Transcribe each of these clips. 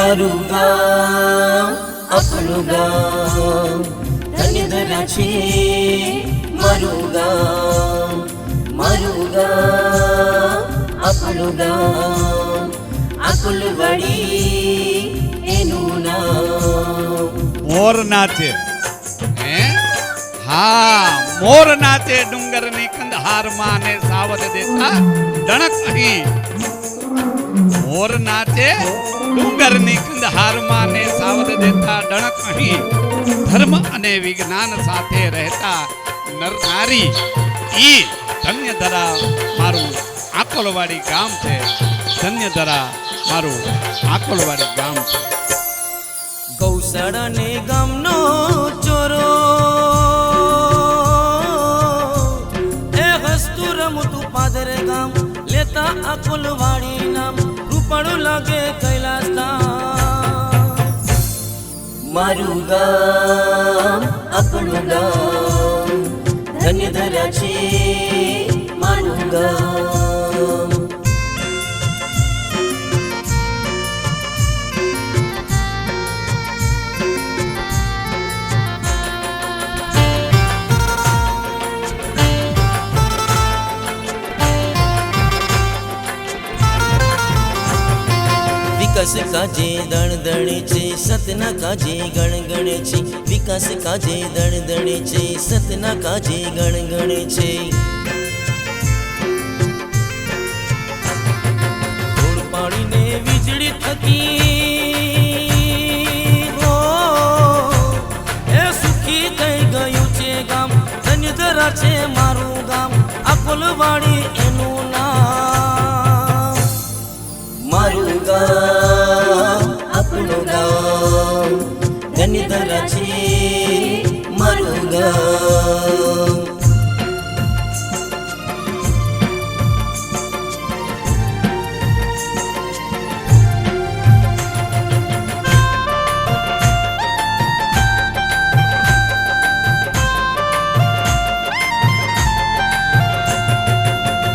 મારું ગામ આપણું ગામ ધન્ય ધરા છે મારું ગામ મારું ગામ આપણું ગામ આકુલવાડી એનું નામ મોર નાચે હે હા મોર નાચે ડુંગરની કંદહારમાં ને સાવધ દેતા ડણક અહીં મોર નાચે ડુંગરની કંદહારમાં ને સાવધ દેતા ડણક અહીં. ધર્મ અને વિજ્ઞાન સાથે રહેતા નર નારી ઈ ધન્ય ધરા મારું આકોલવાડી ગામ છે. ધન્ય ધરા મારું આકોલવાડી ગામ છે. ગૌશાળા ને ગામનો ચોરો. એ હસ્તુ રમતું પાદરે ગામ લેતા અકુલવાડી નામ. રૂપાળું લાગે કૈલાસ મારું ગામ આપણું ગામ વિકાસ કાજે દણદણે છે સતના કાજે ગણગણે છે વિકાસ કાજે દણદણે છે સતના કાજે ગણગણે છે. ધૂળ વીજળી થકી હો, એ સુખી થઈ ગયું છે ગામ ધન્ય છે મારું ગામ આ એનું ગામ ધન્ય ધરા છે મારું ગામ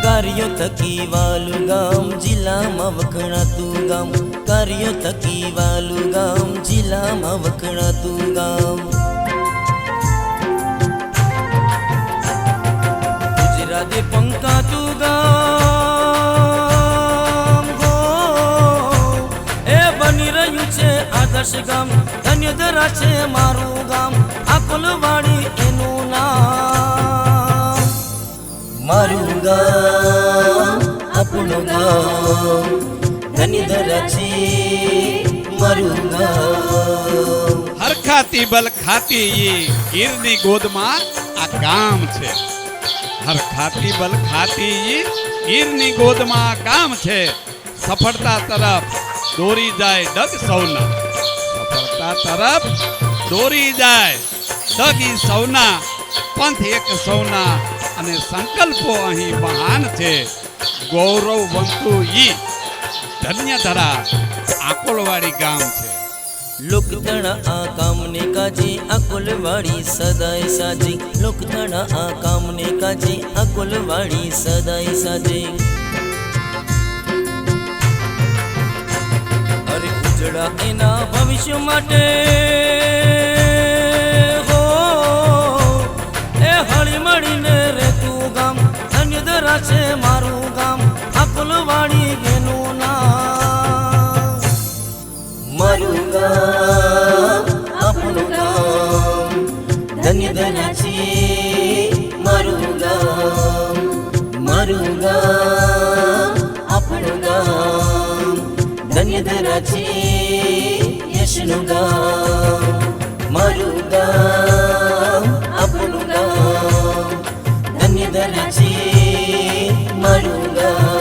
કાર્યો થકી વાલું ગામ જિલ્લામાં વખણાતું ગામ કાર્યો થકી વાલું ગામ, જિલ્લામાં વખણાતું ગામ. ગુજરાતે પંકાતું ગામ એ બની રહ્યું છે આદર્શ ગામ. ધન્ય ધરા છે મારું ગામ. આ આકુલવાડી એનું નામ. મારું ગામ, આપણું ગામ. હરખાતી બલ ખાતી ઈ ગીરની ગોદમાં આ કામ છે. હરખાતી બલ ખાતી ઈ ગીરની ગોદમાં આ કામ છે. સફળતા તરફ દોરી જાય ડગ સૌના. સફળતા તરફ દોરી જાય ડગી સૌના. પંથ એક સૌના. અને સંકલ્પો અહીં મહાન છે. ગૌરવ ગૌરવવંતુ ઈ ધન્ય ધરા ગામ છે. લોકધણા આ કામને કાજી અકોલવાડી સદાય સાજી. લોકધણા આ કામને કાજી અકોલવાડી સદાય સાજી. અરે ઉજળા એના ભવિષ્ય માટે, હો, એ હળી મળીને રહેતું ગામ. ધન્ય ધરા છે મારું ગામ અકોલવાડી એનું మరుగా. అప్పుడుగా ధన్యధనచి మరుగా. మరుగా. అప్పుడుగా ధన్యధనచి యశునుగా మరుగా. అప్పుడుగా ధన్యధనచి మరుగా.